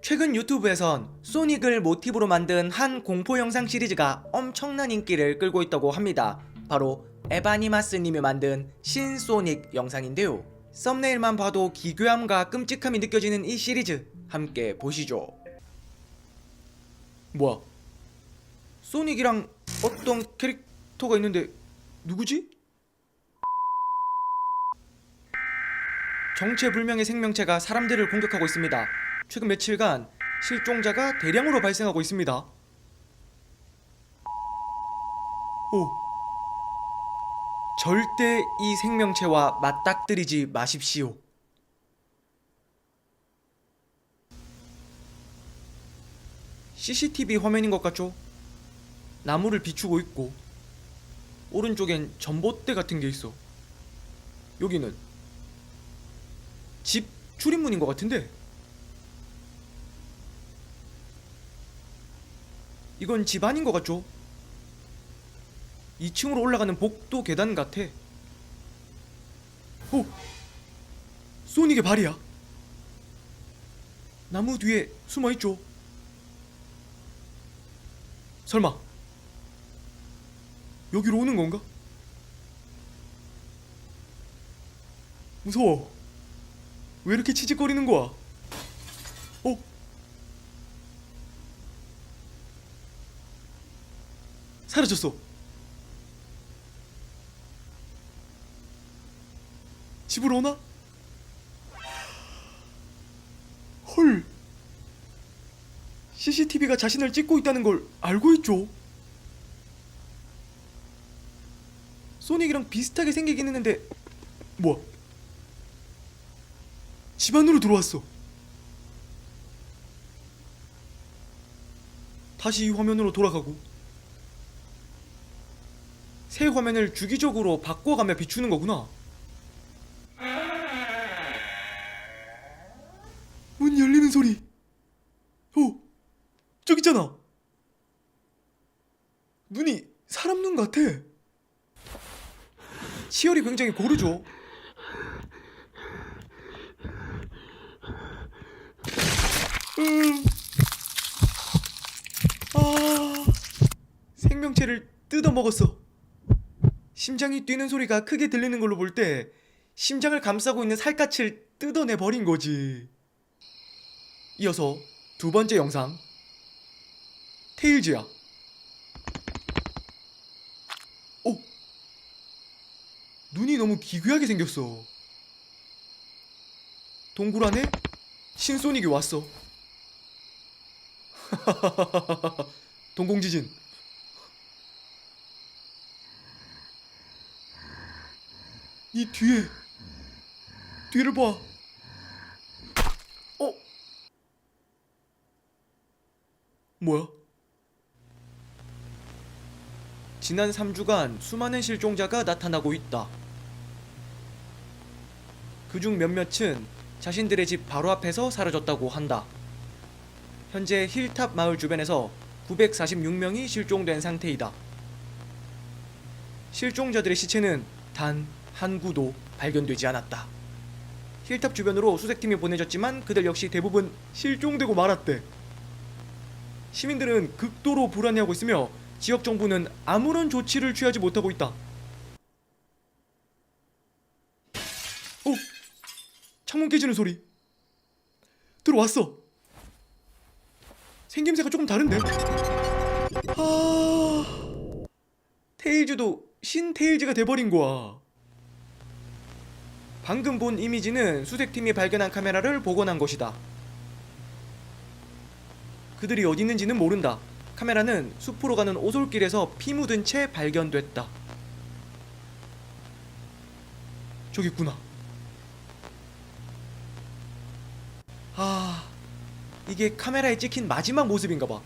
최근 유튜브에선 소닉을 모티브로 만든 한 공포 영상 시리즈가 엄청난 인기를 끌고 있다고 합니다. 바로 에바니마스님이 만든 신소닉 영상인데요. 썸네일만 봐도 기괴함과 끔찍함이 느껴지는 이 시리즈 함께 보시죠. 뭐야? 소닉이랑 어떤 캐릭터가 있는데 누구지? 정체불명의 생명체가 사람들을 공격하고 있습니다. 최근 며칠간 실종자가 대량으로 발생하고 있습니다. 오. 절대 이 생명체와 맞닥뜨리지 마십시오. CCTV 화면인 것 같죠? 나무를 비추고 있고 오른쪽엔 전봇대 같은 게 있어. 여기는 집 출입문인 것 같은데 이건 집 아닌 것 같죠? 2층으로 올라가는 복도 계단 같아 오! 소닉의 발이야 나무 뒤에 숨어 있죠? 설마 여기로 오는 건가? 무서워 왜 이렇게 치직거리는 거야? 사라졌어. 집으로 오나? 헐. CCTV가 자신을 찍고 있다는 걸 알고 있죠? 소닉이랑 비슷하게 생기긴 했는데 뭐야? 집 안으로 들어왔어. 다시 이 화면으로 돌아가고 새 화면을 주기적으로 바꿔가며 비추는 거구나. 문 열리는 소리. 어, 저기 있잖아. 눈이 사람 눈 같아. 치열이 굉장히 고르죠. 음. 아, 생명체를 뜯어 먹었어. 심장이 뛰는 소리가 크게 들리는 걸로 볼 때 심장을 감싸고 있는 살갗을 뜯어내 버린 거지. 이어서 두 번째 영상. 테일즈야. 오! 눈이 너무 기괴하게 생겼어. 동굴 안에 신소닉이 왔어. 동공지진. 이 뒤에 뒤를 봐. 어? 뭐야? 지난 3주간 수많은 실종자가 나타나고 있다. 그중 몇몇은 자신들의 집 바로 앞에서 사라졌다고 한다. 현재 힐탑 마을 주변에서 946명이 실종된 상태이다. 실종자들의 시체는 단 한 구도 발견되지 않았다. 힐탑 주변으로 수색팀이 보내졌지만 그들 역시 대부분 실종되고 말았대. 시민들은 극도로 불안해하고 있으며 지역 정부는 아무런 조치를 취하지 못하고 있다. 어? 창문 깨지는 소리. 들어왔어. 생김새가 조금 다른데? 아... 테일즈도 신 테일즈가 돼버린 거야. 방금 본 이미지는 수색팀이 발견한 카메라를 복원한 것이다. 그들이 어디 있는지는 모른다. 카메라는 숲으로 가는 오솔길에서 피 묻은 채 발견됐다. 저기 있구나. 아, 이게 카메라에 찍힌 마지막 모습인가 봐.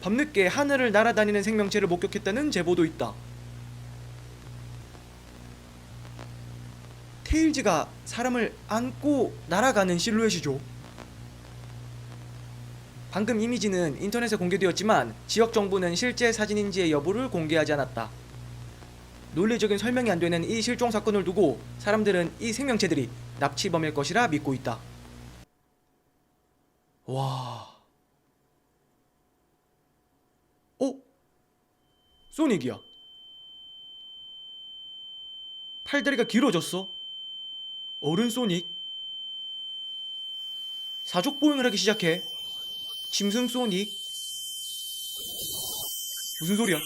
밤늦게 하늘을 날아다니는 생명체를 목격했다는 제보도 있다. 테일즈가 사람을 안고 날아가는 실루엣이죠. 방금 이미지는 인터넷에 공개되었지만 지역 정부는 실제 사진인지의 여부를 공개하지 않았다. 논리적인 설명이 안 되는 이 실종 사건을 두고 사람들은 이 생명체들이 납치범일 것이라 믿고 있다. 와. 어? 소닉이야. 팔다리가 길어졌어. 어른 소닉. 사족 보행을 하기 시작해. 짐승 소닉. 무슨 소리야?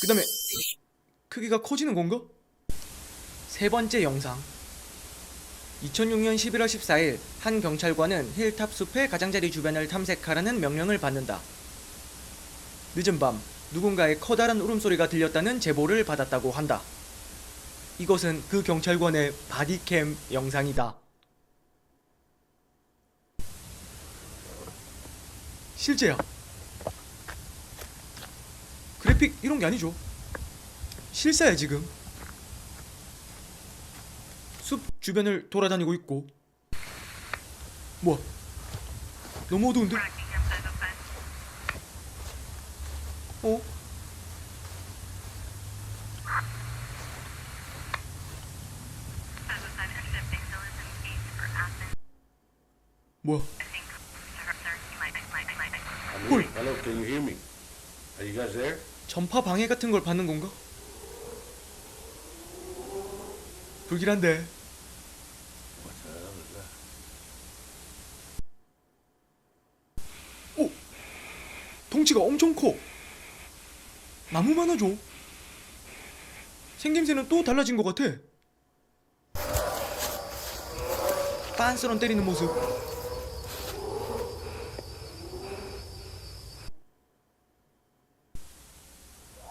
그 다음에 크기가 커지는 건가? 세 번째 영상. 2006년 11월 14일 한 경찰관은 힐탑 숲의 가장자리 주변을 탐색하라는 명령을 받는다. 늦은 밤 누군가의 커다란 울음소리가 들렸다는 제보를 받았다고 한다. 이것은 그 경찰관의 바디캠 영상이다. 실제야. 그래픽 이런 게 아니죠. 실사야 지금. 숲 주변을 돌아다니고 있고. 뭐야? 너무 어두운데? 어? 뭐야? Hello, hello, can you hear me? Are you guys there? 전파 방해 같은 걸 받는 건가? 불길한데. 오! 덩치가 엄청 커. 나무 많아져. 생김새는 또 달라진 것 같아. 빤스런 때리는 모습.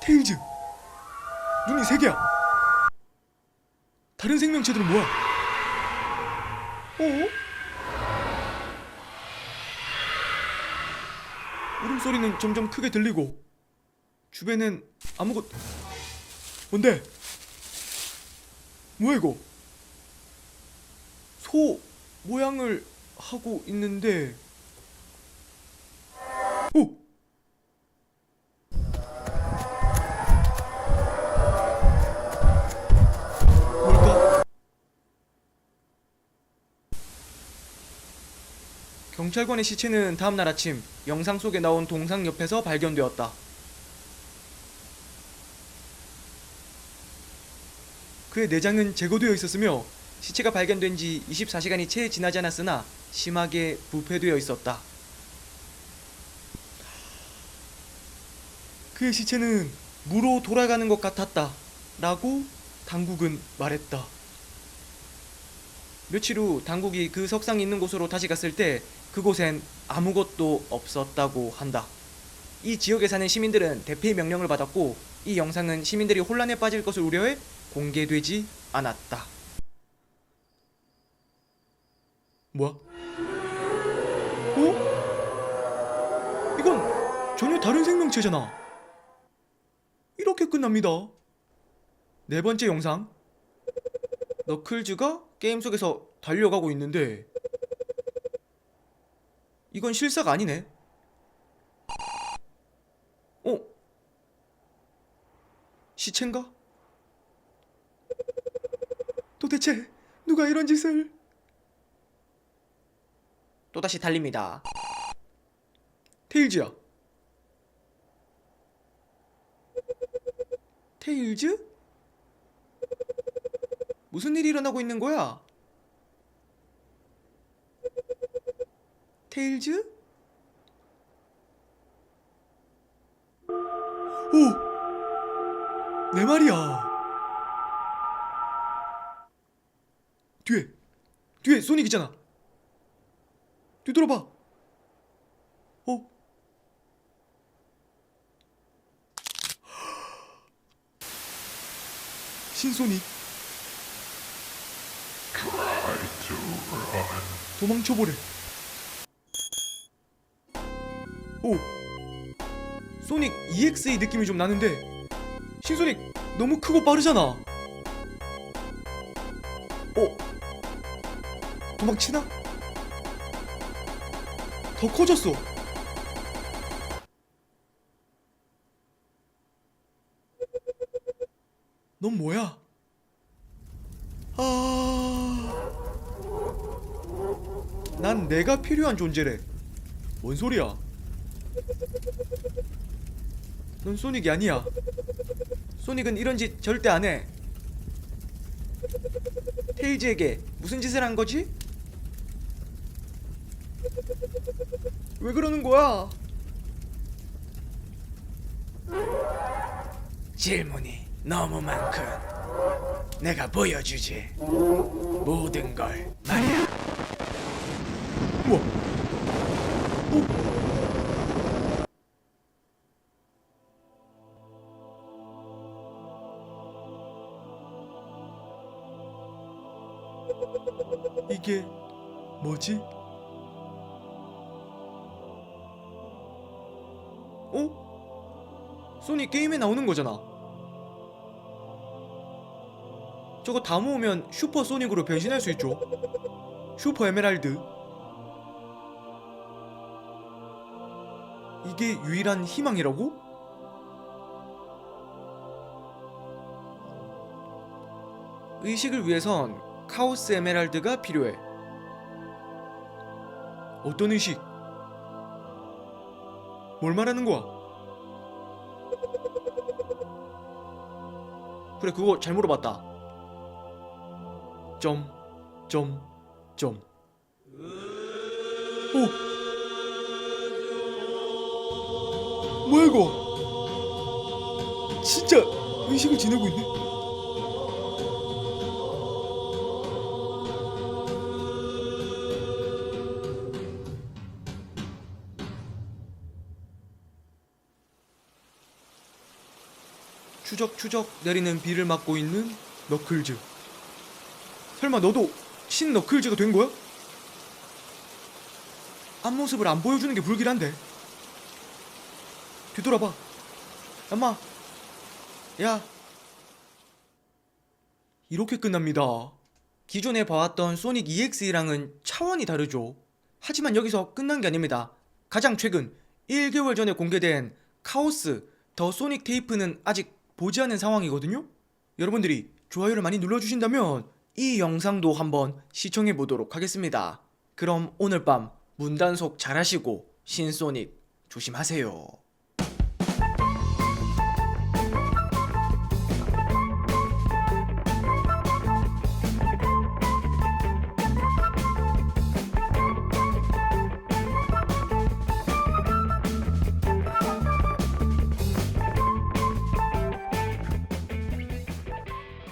테일즈. 눈이 세 개야. 다른 생명체들은 뭐야? 어? 울음소리는 점점 크게 들리고 주변엔 아무것 뭔데? 뭐야 이거? 소 모양을 하고 있는데 경찰관의 시체는 다음날 아침 영상 속에 나온 동상 옆에서 발견되었다. 그의 내장은 제거되어 있었으며 시체가 발견된 지 24시간이 채 지나지 않았으나 심하게 부패되어 있었다. 그의 시체는 무로 돌아가는 것 같았다. 라고 당국은 말했다. 며칠 후 당국이 그 석상이 있는 곳으로 다시 갔을 때 그곳엔 아무것도 없었다고 한다. 이 지역에 사는 시민들은 대피의 명령을 받았고 이 영상은 시민들이 혼란에 빠질 것을 우려해 공개되지 않았다. 뭐야? 어? 이건 전혀 다른 생명체잖아. 이렇게 끝납니다. 네 번째 영상. 너클즈가 게임 속에서 달려가고 있는데 이건 실사가 아니네. 어? 시체인가? 도대체 누가 이런 짓을? 또다시 달립니다. 테일즈야. 테일즈? 무슨 일이 일어나고 있는 거야? 테일즈? 오! 내 말이야. 뒤에, 뒤에 소닉 있잖아. 뒤돌아봐. 어? 신소닉. 도망쳐보래. EX의 느낌이 좀 나는데 신소닉 너무 크고 빠르잖아. 어? 도망치나? 더 커졌어. 넌 뭐야? 아. 난 내가 필요한 존재래. 뭔 소리야? 넌 소닉이 아니야. 소닉은 이런 짓 절대 안 해. 테일즈에게 무슨 짓을 한 거지? 왜 그러는 거야? 질문이 너무 많군. 내가 보여주지. 모든 걸 말이야. 우 이게 뭐지? 어? 소니 게임에 나오는 거잖아. 저거 다 모으면 슈퍼 소닉으로 변신할 수 있죠. 슈퍼 에메랄드. 이게 유일한 희망이라고? 의식을 위해선 카오스 에메랄드가 필요해. 어떤 의식? 뭘 말하는 거야? 그래 그거 잘 물어봤다. 점, 점, 점. 오! 뭐야 이거? 진짜 의식을 지내고 있네. 추적추적 내리는 비를 맞고 있는 너클즈. 설마 너도 신 너클즈가 된 거야? 앞모습을 안 보여주는 게 불길한데. 뒤돌아봐. 엄마. 야. 이렇게 끝납니다. 기존에 봐왔던 소닉 EX이랑은 차원이 다르죠. 하지만 여기서 끝난 게 아닙니다. 가장 최근 1개월 전에 공개된 카오스 더 소닉 테이프는 아직 보지 않은 상황이거든요. 여러분들이 좋아요를 많이 눌러주신다면 이 영상도 한번 시청해 보도록 하겠습니다. 그럼 오늘 밤 문단속 잘하시고 신소닉 조심하세요.